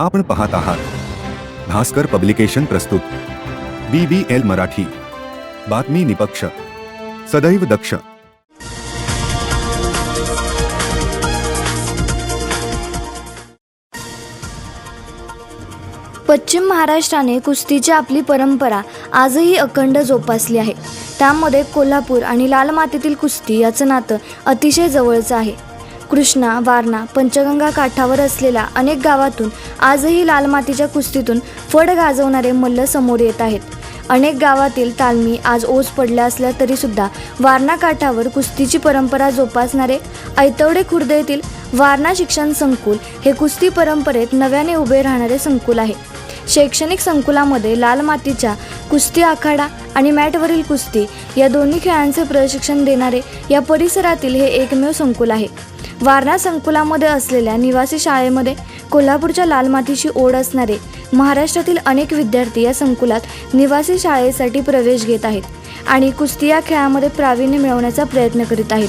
आपण पाहत आहात. भास्कर पब्लिकेशन प्रस्तुत. B B L Marathi. बातमी निपक्ष. सदैव दक्ष. पश्चिम महाराष्ट्राने कुस्तीची आपली परंपरा आजही अखंड जोपासली आहे. त्यामध्ये कोल्हापूर आणि लाल मातीतील कुस्ती याचं नातं अतिशय जवळचं आहे. कृष्णा वारणा पंचगंगा काठावर असलेल्या अनेक गावातून आजही लाल मातीच्या कुस्तीतून फड गाजवणारे मल्ल समोर येत आहेत. अनेक गावातील तालमी आज ओस पडल्या असल्या तरीसुद्धा वारणा काठावर कुस्तीची परंपरा जोपासणारे ऐतवडे खुर्द येथील वारणा शिक्षण संकुल हे कुस्ती परंपरेत नव्याने उभे राहणारे संकुल आहे. शैक्षणिक संकुलामध्ये लाल मातीच्या कुस्ती आखाडा आणि मॅटवरील कुस्ती या दोन्ही खेळांचे प्रशिक्षण देणारे या परिसरातील हे एकमेव संकुल आहे. वारणा संकुलामध्ये असलेल्या निवासी शाळेमध्ये कोल्हापूरच्या लाल मातीची ओढ असणारे महाराष्ट्रातील अनेक विद्यार्थी या संकुलात निवासी शाळेसाठी प्रवेश घेत आहेत आणि कुस्ती या खेळामध्ये प्रावीण्य मिळवण्याचा प्रयत्न करीत आहेत.